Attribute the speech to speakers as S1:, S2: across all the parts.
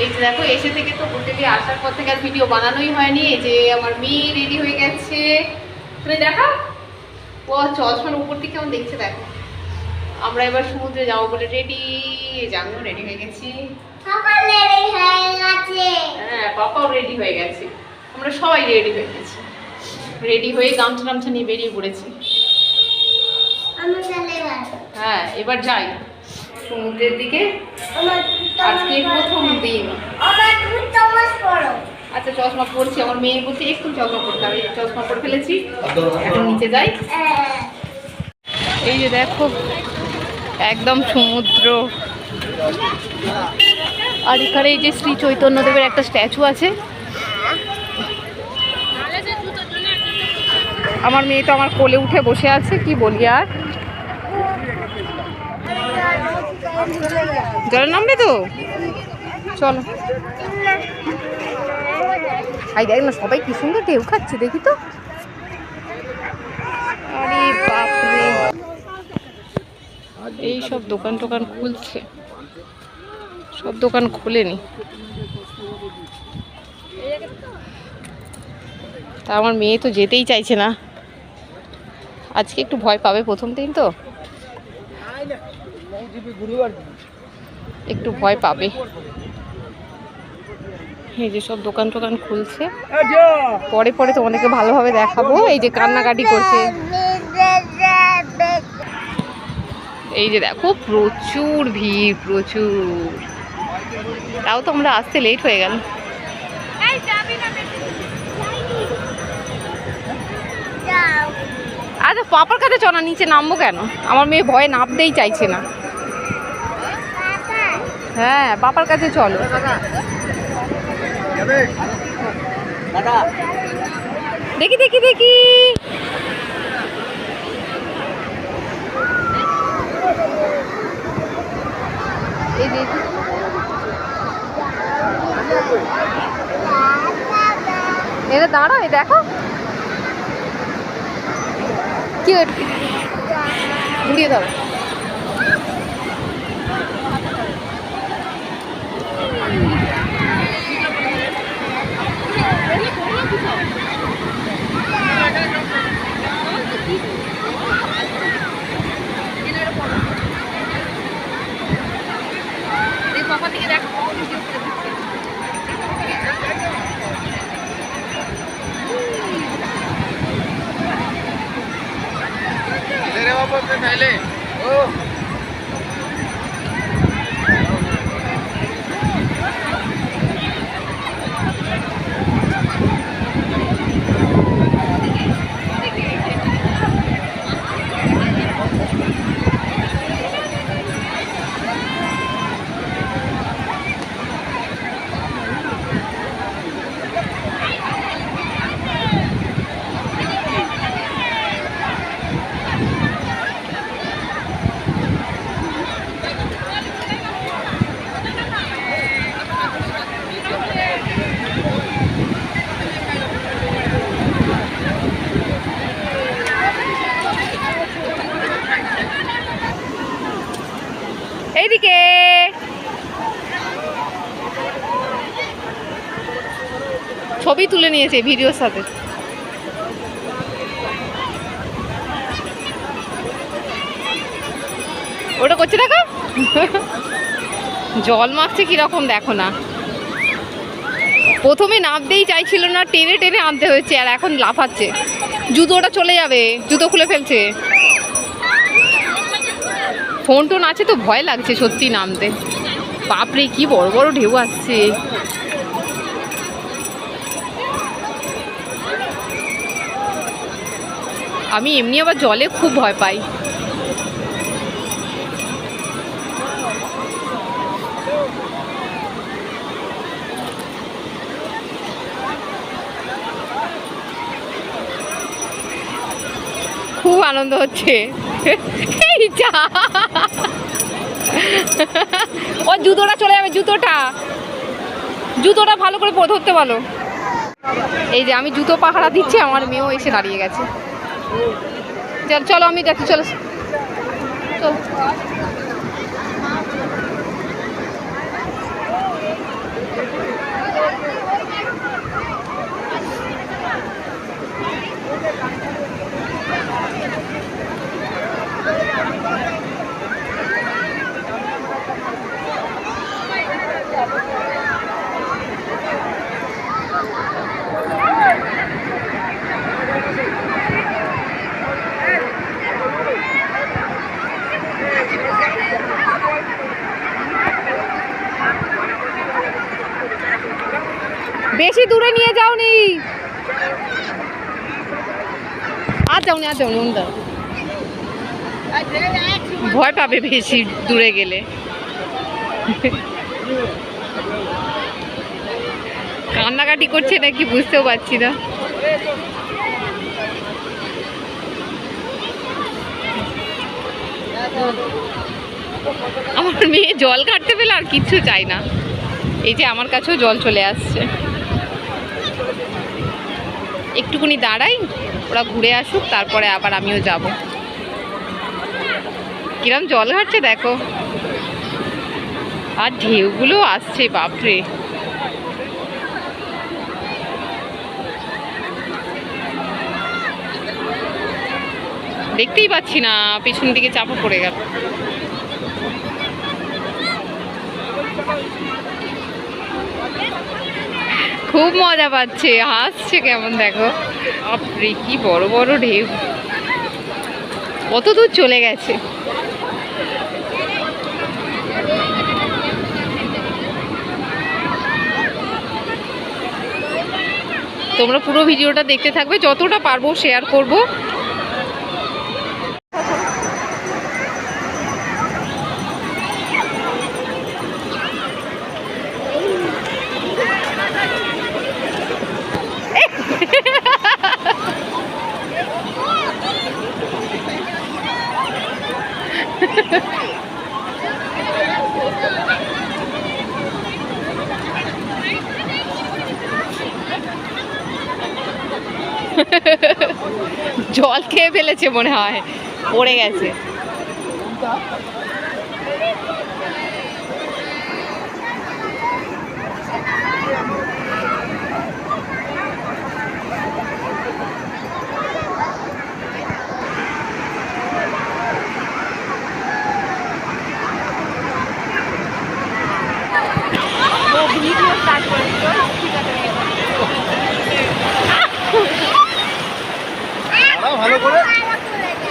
S1: এই যে দেখো এসে থেকে তো হোটেলে আসার পর থেকে আর ভিডিও বানানোই হয়নি। এই যে আমার মেয়ে রেডি হয়ে গেছে। তুমি দেখা ও চশমার উপর থেকে কেমন দেখছে দেখো। আমরা এবার সমুদ্রে যাব বলে রেডি আমিও রেডি হয়ে গেছি।
S2: হ্যাঁ
S1: পাপাও রেডি হয়ে গেছে। আমরা সবাই রেডি হয়ে গেছি। রেডি হয়ে গামছা টামছা নিয়ে বেরিয়ে পড়েছি। হ্যাঁ এবার যাই। সমুদ্রের দিকে? আজকে প্রথম দিন। আচ্ছা চশমা পরছি আমার মেয়ে বলছে একটু চশমা পড়তে হবে। চশমা পরে ফেলেছি। এখন নিচে যাই। এই যে দেখো একদম সমুদ্র। আর এখানে এই যে শ্রী চৈতন্যদেবের একটা স্ট্যাচু আছে। আমার মেয়ে তো আমার কোলে উঠে বসে আছে কি বলি আর? জলে নামবে তো? চলো। আই দেখ না, সবাই কি সুন্দর ঢেউ খাচ্ছে, দেখি তো। আরে এই সব দোকান টোকান খুলছে। সব দোকান খোলেনি। তা আমার মেয়ে তো যেতেই চাইছে না। আজকে একটু ভয় পাবে প্রথম দিন তো। একটু ভয় পাবে। এই যে সব দোকান টোকান খুলছে। পরে পরে তোমাদেরকে ভালোভাবে দেখাবো। এই যে কান্নাকাটি করছে। এই যে দেখো, প্রচুর ভিড়, প্রচুর। তাও তো আমরা আসতে লেট হয়ে গেল। আচ্ছা পাপার কাছে চনা নিচে নামবো কেন? আমার মেয়ে ভয়ে নামতেই চাইছে না। হ্যাঁ পাপার কাছে চলো। দেখি দেখি দেখি। এটা দাঁড়াও এই দেখো। কি হচ্ছে? पहले। ছবি তুলে নিয়েছে ভিডিওর সাথে। ওটা করছে দেখো। জল মাখছে কীরকম দেখো না। প্রথমে নামতেই চাইছিল না, টেনে টেনে আনতে হয়েছে আর এখন লাফাচ্ছে। জুতোটা চলে যাবে, জুতো খুলে ফেলছে। ফোন টোন আছে তো, ভয় লাগছে সত্যি নামতে। বাপরে, কি বড় বড় ঢেউ আসছে। আমি এমনি আবার জলে খুব ভয় পাই। খুব আনন্দ হচ্ছে। ও, জুতোটা চলে যাবে, জুতোটা। জুতোটা ভালো করে পরে ধরতে বলো। এই যে আমি জুতো পাহারা দিচ্ছি, আমার মেয়েও এসে দাঁড়িয়ে গেছে। চল আমি দেখি চলো। চলো বেশি দূরে নিয়ে যাওনি ভয় পাবে বেশি দূরে গেলে। কান্নাকাটি করছে নাকি বুঝতেও পারছি না। আমার মেয়ে জল কাটতে পেলে আর কিচ্ছু চাই না। এই যে আমার কাছেও জল চলে আসছে। একটুকুনি দাঁড়াই। ওরা ঘুরে আসুক, তারপরে আবার আমিও যাব। কিরম জল ঘাটছে দেখো। আর ঢেউগুলো আসছে, বাপরে। দেখতেই পাচ্ছি না, পেছন দিকে চাপা পড়ে গেল। খুব মজা পাচ্ছে। হাসছে কেমন দেখো? আপনি কি বড় বড় ঢেউ। কত দূর চলে গেছে। তোমরা পুরো ভিডিওটা দেখতে থাকবে। যতটা পারব শেয়ার করব। জল খেয়ে ফেলেছে মনে হয়। পড়ে গেছে
S3: দাঁড়াও ভালো করে ছবি তোলো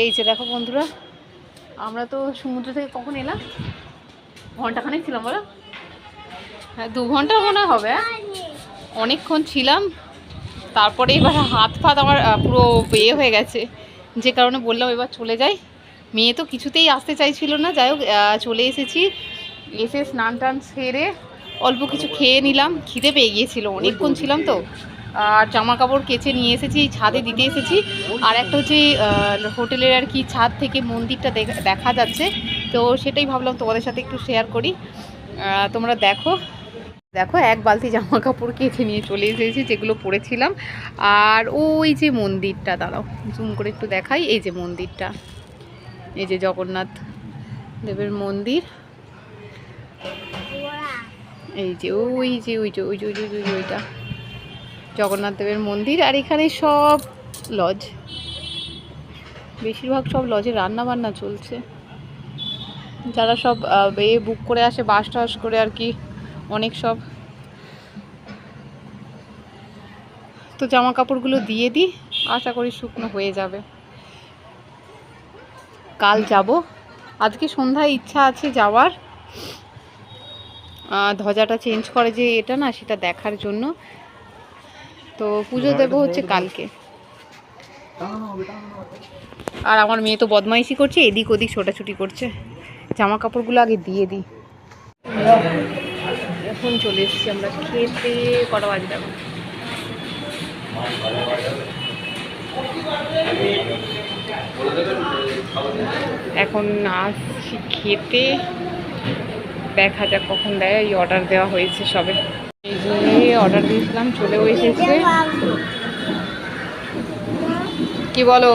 S1: এই যে দেখো বন্ধুরা, আমরা তো সমুদ্র থেকে কখন এলাম? ঘন্টাখানেক ছিলাম বলো? হ্যাঁ দু ঘণ্টা মনে হবে হ্যাঁ? অনেকক্ষণ ছিলাম, তারপরে এবার হাত ফাত আমার পুরো ইয়ে হয়ে গেছে। যে কারণে বললাম এবার চলে যাই। মেয়ে তো কিছুতেই আসতে চাইছিল না, যাই হোক চলে এসেছি। এসে স্নান টান সেরে অল্প কিছু খেয়ে নিলাম, খিদে পেয়ে গিয়েছিল, অনেকক্ষণ ছিলাম তো। আর জামা কাপড় কেচে নিয়ে এসেছি ছাদে দিতে এসেছি। আর একটা হচ্ছে হোটেলের আর কি ছাদ থেকে মন্দিরটা দেখ- যাচ্ছে। তো সেটাই ভাবলাম তোমাদের সাথে একটু শেয়ার করি। তোমরা দেখো। দেখো এক বালতি জামা কাপড় কেচে নিয়ে চলে এসেছি যেগুলো পরেছিলাম। আর ওই যে মন্দিরটা দাঁড়াও জুম করে একটু দেখাই। এই যে মন্দিরটা এই যে জগন্নাথ দেবের মন্দির। এই যে ওই যে ওই যে ওই যে, ওই যে ওইটা। জগন্নাথ দেবের মন্দির, আর এখানে সব লজ বেশিরভাগ সব লজে রান্না বান্না চলছে। যারা সব এ বুক করে আসে বাস টাস করে আর কি, অনেক সব। তো জামা কাপড়গুলো দিয়ে দিই, আশা করি শুকনো হয়ে যাবে। কাল যাব। আজকে সন্ধ্যায় ইচ্ছা আছে যাওয়ার। ধ্বজাটা চেঞ্জ করে যে এটা না, সেটা দেখার জন্য। তো পুজো দেবো হচ্ছে কালকে। আর আমার মেয়ে তো বদমাইশি করছে, এদিক ওদিক ছোটাছুটি করছে। জামা কাপড়গুলো আগে দিয়ে দিই। এখন চলে এসেছি আমরা খেতে, কটা বাজে দেখো। এখন আসছি খেতে। দেখা যাক কখন দেয়, এই অর্ডার দেওয়া হয়েছে সবে। এই অর্ডার দিয়েছিলাম এসেছে। কি বলো?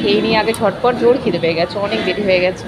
S1: খেয়ে নিয়ে আগে ছটপট জোর খিদে পেয়ে গেছে, অনেক দেরি হয়ে গেছে।